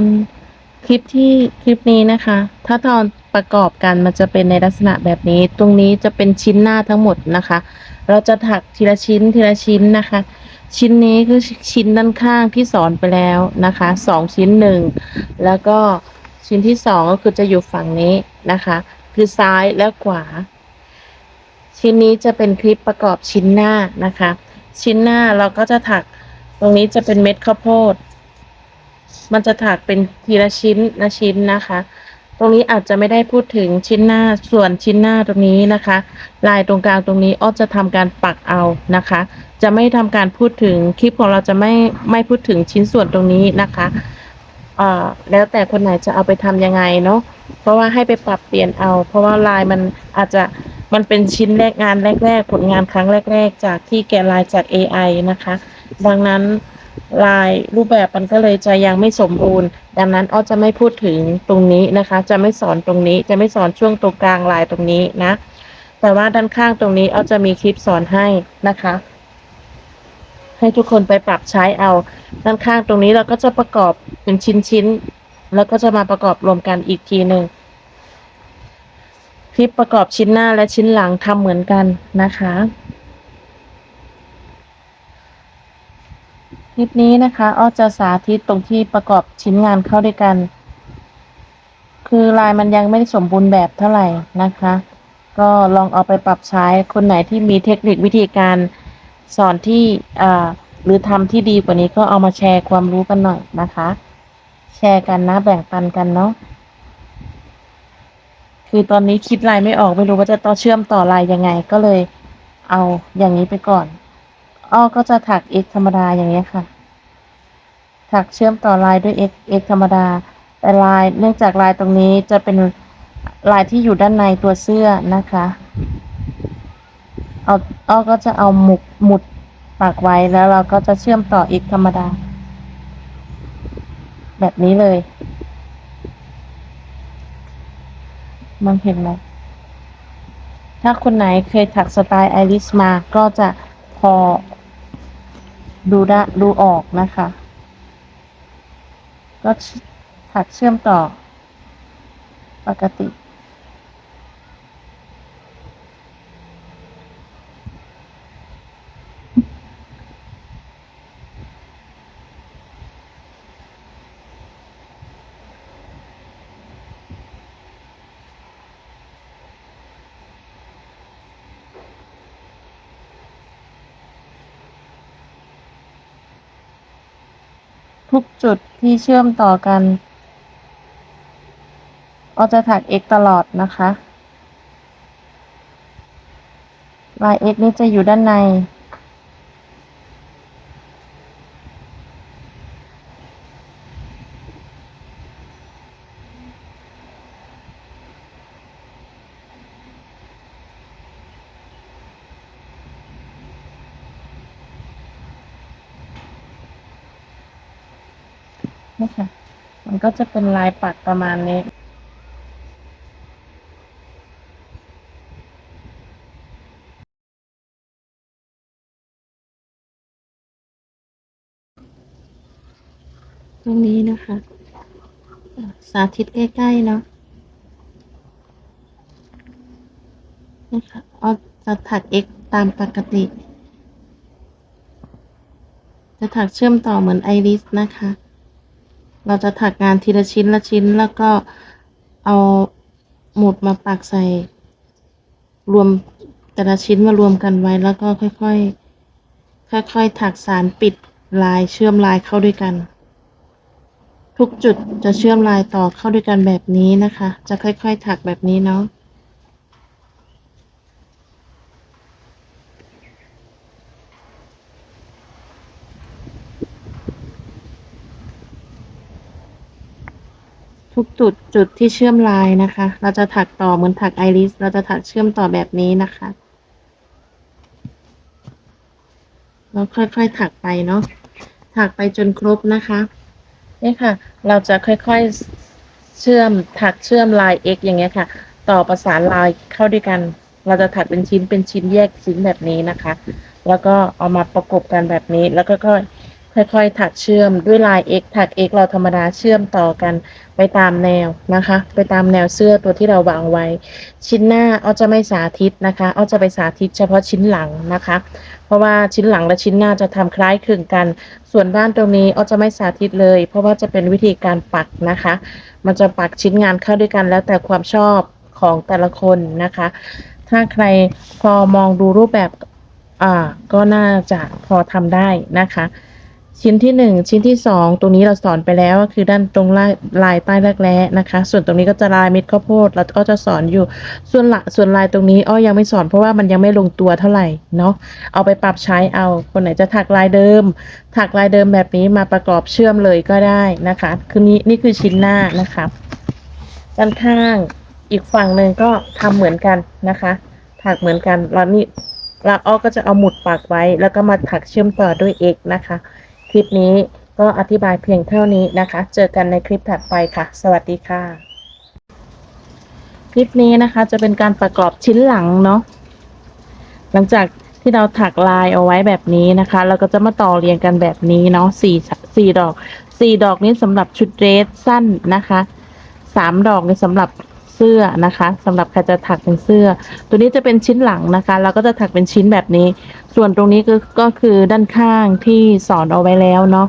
อนคลิปที่คลิปนี้นะคะ ถ้าตอนประกอบกันมันจะเป็นในลักษณะแบบนี้ ตรงนี้จะเป็นชิ้นหน้าทั้งหมดนะคะ เราจะถักทีละชิ้นทีละชิ้นนะคะ ชิ้นนี้คือชิ้นด้านข้างที่สอนไปแล้วนะคะสองชิ้นหนึ่งแล้วก็ชิ้นที่สองก็คือจะอยู่ฝั่งนี้นะคะ คือซ้ายและขวา ชิ้นนี้จะเป็นคลิปประกอบชิ้นหน้านะคะ ชิ้นหน้าเราก็จะถักตรงนี้จะเป็นเม็ดข้าวโพด มันจะถักเป็นทีละชิ้นละชิ้นนะคะ ตรงนี้อาจจะไม่ได้พูดถึงชิ้นหน้าส่วนชิ้นหน้าตรงนี้นะคะ ลายตรงกลางตรงนี้อ้อจะทำการปักเอานะคะ จะไม่ทำการพูดถึงคลิปของเราจะไม่ไม่พูดถึงชิ้นส่วนตรงนี้นะคะเอ่อแล้วแต่คนไหนจะเอาไปทำยังไงเนาะเพราะว่าให้ไปปรับเปลี่ยนเอา เพราะว่าลายมันอาจจะมันเป็นชิ้นแรกงานแรก ๆ ผลงานครั้งแรก ๆ จากที่แกะลายจาก AI นะคะ ดังนั้น ลายรูปแบบมันก็เลยจะยังไม่สมบูรณ์ ดังนั้นอ้อจะไม่พูดถึงตรงนี้นะคะ จะไม่สอนตรงนี้ จะไม่สอนช่วงตรงกลางลายตรงนี้นะ แต่ว่าด้านข้างตรงนี้อ้อจะมีคลิปสอนให้นะคะ ให้ทุกคนไปปรับใช้เอา ด้านข้างตรงนี้เราก็จะประกอบเป็นชิ้นๆ แล้วก็จะมาประกอบรวมกันอีกทีหนึ่งคลิปประกอบชิ้นหน้าและชิ้นหลังทำเหมือนกันนะคะ ลิปนี้นะคะอ้อจะสาธิตตรงที่ประกอบชิ้นงานเข้าด้วยกัน คือลายมันยังไม่ได้สมบูรณ์แบบเท่าไหร่นะคะ ก็ลองเอาไปปรับใช้คนไหนที่มีเทคนิควิธีการสอนที่อ่าหรือทำที่ดีกว่านี้ก็เอามาแชร์ความรู้กันหน่อยนะคะ แชร์กันนะแบ่งปันกันเนาะคือตอนนี้คิดลายไม่ออกไม่รู้ว่าจะต่อเชื่อมต่อลายยังไงก็เลยเอาอย่างนี้ไปก่อน อ้อก็จะถัก x ธรรมดาอย่างเงี้ค่ะ ถักเชื่อมต่อลายด้วย x x ธรรมดา แต่ลายเนื่องจากลายตรงนี้จะเป็นลายที่อยู่ด้านในตัวเสื้อนะคะ เอาอ้อก็จะเอาหมุกหมุดปักไว้แล้วเราก็จะเชื่อมต่อ x ธรรมดา แบบนี้เลย มันเห็นไหมถ้าคนไหนเคยถักสไตล์ไอริสมาก็จะพอ ดูได้ดูออกนะคะ ก็ถักเชื่อมต่อปกติ ทุกจุดที่เชื่อมต่อกันเราจะถัก x ตลอดนะคะลาย x นี้จะอยู่ด้านใน นี่ค่ะ มันก็จะเป็นลายปักประมาณนี้ตรงนี้นะคะอะสาธิตใกล้ๆเนาะนะคะเอาจะถัก x ตามปกติ จะถักเชื่อมต่อเหมือนไอริสนะคะ เราจะถักงานทีละชิ้นละชิ้นแล้วก็เอาหมุดมาปักใส่ รวมแต่ละชิ้นมารวมกันไว้แล้วก็ค่อยๆ ค่อยๆถักสารปิดลายเชื่อมลายเข้าด้วยกัน ทุกจุดจะเชื่อมลายต่อเข้าด้วยกันแบบนี้นะคะ จะค่อยๆ ถักแบบนี้เนาะ ทุกจุดจุดที่เชื่อมลายนะคะ เราจะถักต่อเหมือนถักไอริส เราจะถักเชื่อมต่อแบบนี้นะคะแล้วค่อยๆถักไปเนาะ ถักไปจนครบนะคะ นี่ค่ะ เราจะค่อยๆเชื่อมถักเชื่อมลาย x อย่างเงี้ยค่ะ ต่อประสานลายเข้าด้วยกัน เราจะถักเป็นชิ้นเป็นชิ้นแยกชิ้นแบบนี้นะคะ แล้วก็เอามาประกบกันแบบนี้ แล้วก็ค่อย ค่อยๆ ถักเชื่อมด้วยลาย X ถัก X เราธรรมดาเชื่อมต่อกันไปตามแนวนะคะ ไปตามแนวเสื้อตัวที่เราวางไว้ ชิ้นหน้าเอจะไม่สาธิตนะคะเอจะไปสาธิตเฉพาะชิ้นหลังนะคะ เพราะว่าชิ้นหลังและชิ้นหน้าจะทำคล้ายคลึงกัน ส่วนด้านตรงนี้เอจะไม่สาธิตเลย เพราะว่าจะเป็นวิธีการปักนะคะ มันจะปักชิ้นงานเข้าด้วยกันแล้วแต่ความชอบของแต่ละคนนะคะ ถ้าใครพอมองดูรูปแบบอ่าก็น่าจะพอทำได้นะคะ ชิ้นที่หนึ่งชิ้นที่สองตรงนี้เราสอนไปแล้วก็คือด้านตรงลายลายใต้รักแร้นะคะ ส่วนตรงนี้ก็จะลายเม็ดข้าวโพดเราก็จะสอนอยู่ส่วนละส่วนลายตรงนี้อ้อยังไม่สอนเพราะว่ามันยังไม่ลงตัวเท่าไหร่เนาะเอาไปปรับใช้เอาคนไหนจะถักลายเดิม ถักลายเดิมแบบนี้มาประกอบเชื่อมเลยก็ได้นะคะคือนี้นี่คือชิ้นหน้านะคะด้านข้างอีกฝั่งหนึ่งก็ทำเหมือนกันนะคะ ถักเหมือนกันแล้วนี่ล้วอ้อก็จะเอาหมุดปักไว้ แล้วก็มาถักเชื่อมต่อด้วยเอกนะคะ คลิปนี้ก็อธิบายเพียงเท่านี้นะคะ เจอกันในคลิปถัดไปค่ะ สวัสดีค่ะ คลิปนี้นะคะจะเป็นการประกอบชิ้นหลังเนาะ หลังจากที่เราถักลายเอาไว้แบบนี้นะคะ เราก็จะมาต่อเรียงกันแบบนี้เนาะสี่สี่ดอกสี่ดอกนี้สำหรับชุดเดรสสั้นนะคะสามดอกนี้สำหรับ สื้อนะคะสำหรับใครจะถักเป็นเสื้อ ตัวนี้จะเป็นชิ้นหลังนะคะ เราก็จะถักเป็นชิ้นแบบนี้ ส่วนตรงนี้ก็ก็คือด้านข้างที่สอนเอาไว้แล้วเนาะ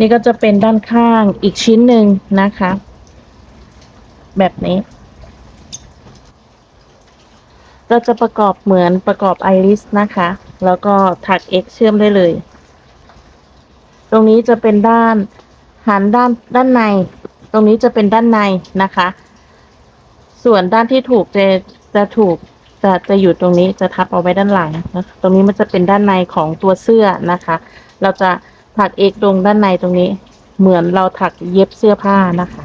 นี่ก็จะเป็นด้านข้างอีกชิ้นหนึ่งนะคะ แบบนี้ เราจะประกอบเหมือนประกอบไอริสนะคะ แล้วก็ถัก X เชื่อมได้เลย ตรงนี้จะเป็นด้านหันด้านด้านใน ตรงนี้จะเป็นด้านในนะคะ ส่วนด้านที่ถูกจะจะถูกจะจะอยู่ตรงนี้จะทับเอาไว้ด้านหลังนะคะตรงนี้มันจะเป็นด้านในของตัวเสื้อนะคะ เราจะถัก X ตรงด้านในตรงนี้ เหมือนเราถักเย็บเสื้อผ้านะคะ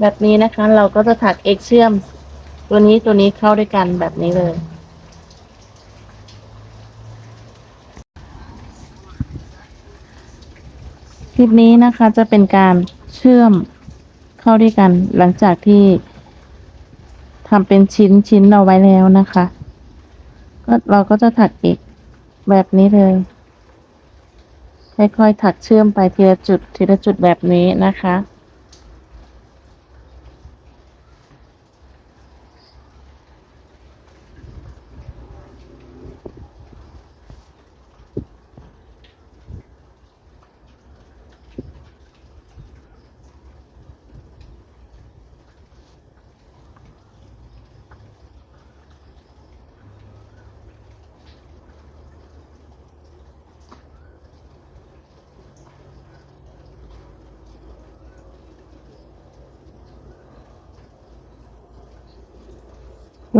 แบบนี้นะคะ เราก็จะถัก X เชื่อม ตัวนี้ตัวนี้เข้าด้วยกันแบบนี้เลย คลิปนี้นะคะจะเป็นการเชื่อมเข้าด้วยกันหลังจากที่ทำเป็นชิ้นชิ้นเราไว้แล้วนะคะ ก็เราก็จะถักอีกแบบนี้เลย ค่อยๆถักเชื่อมไปทีละจุดทีละจุดแบบนี้นะคะ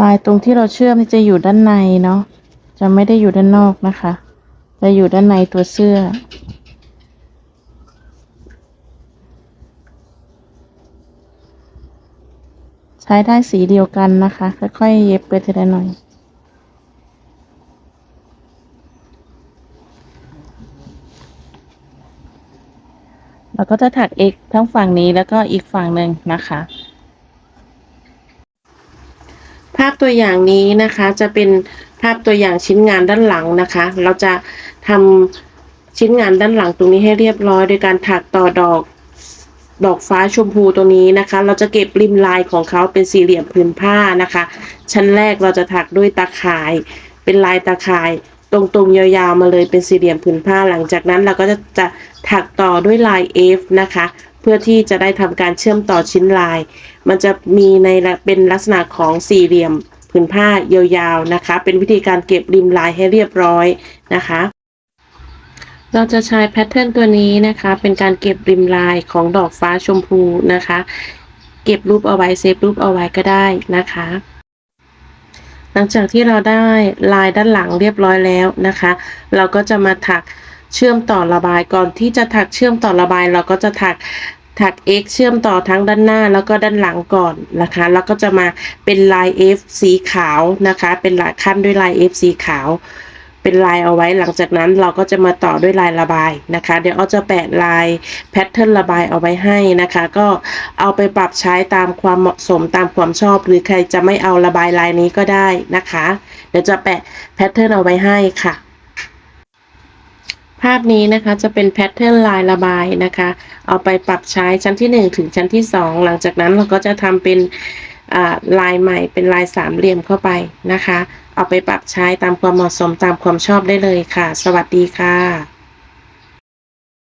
ลายตรงที่เราเชื่อมนี่จะอยู่ด้านในเนาะจะไม่ได้อยู่ด้านนอกนะคะ จะอยู่ด้านในตัวเสื้อ ใช้ได้สีเดียวกันนะคะ ค่อยๆ เย็บไปทีละหน่อยเราก็จะถักเอกทั้งฝั่งนี้แล้วก็อีกฝั่งหนึ่งนะคะ ภาพตัวอย่างนี้นะคะจะเป็นภาพตัวอย่างชิ้นงานด้านหลังนะคะ เราจะทำชิ้นงานด้านหลังตรงนี้ให้เรียบร้อย โดยการถักต่อดอกดอกฟ้าชมพูตัวนี้นะคะ เราจะเก็บริมลายของเขาเป็นสี่เหลี่ยมผืนผ้านะคะ ชั้นแรกเราจะถักด้วยตาข่าย เป็นลายตาข่ายตรงๆยาวๆมาเลยเป็นสี่เหลี่ยมผืนผ้าหลังจากนั้นเราก็จะจะถักต่อด้วยลาย F นะคะ เพื่อที่จะได้ทำการเชื่อมต่อชิ้นลาย มันจะมีในเป็นลักษณะของสี่เหลี่ยมผืนผ้ายาวๆนะคะ เป็นวิธีการเก็บริมลายให้เรียบร้อยนะคะ เราจะใช้แพทเทิร์นตัวนี้นะคะ เป็นการเก็บริมลายของดอกฟ้าชมพูนะคะ เก็บรูปเอาไว้เซฟรูปเอาไว้ก็ได้นะคะ หลังจากที่เราได้ลายด้านหลังเรียบร้อยแล้วนะคะ เราก็จะมาถัก เชื่อมต่อระบายก่อนที่จะถักเชื่อมต่อระบาย เราก็จะถักถัก X เชื่อมต่อทั้งด้านหน้าแล้วก็ด้านหลังก่อนนะคะ แล้วก็จะมาเป็นลาย F สีขาวนะคะ เป็นลายขั้นด้วยลาย F สีขาว เป็นลายเอาไว้หลังจากนั้นเราก็จะมาต่อด้วยลายระบายนะคะ เดี๋ยวเอาจะแปะลายแพทเทิร์นระบายเอาไว้ให้นะคะ ก็เอาไปปรับใช้ตามความเหมาะสมตามความชอบ หรือใครจะไม่เอาระบายลายนี้ก็ได้นะคะ เดี๋ยวจะแปะแพทเทิร์นเอาไว้ให้ค่ะ ภาพนี้นะคะจะเป็นแพทเทิร์นลายระบายนะคะ เอาไปปรับใช้ชั้นที่ 1 ถึงชั้นที่ 2 หลังจากนั้นเราก็จะทำเป็นอ่าลายใหม่เป็นลายสามเหลี่ยมเข้าไปนะคะ เอาไปปรับใช้ตามความเหมาะสมตามความชอบได้เลยค่ะ สวัสดีค่ะ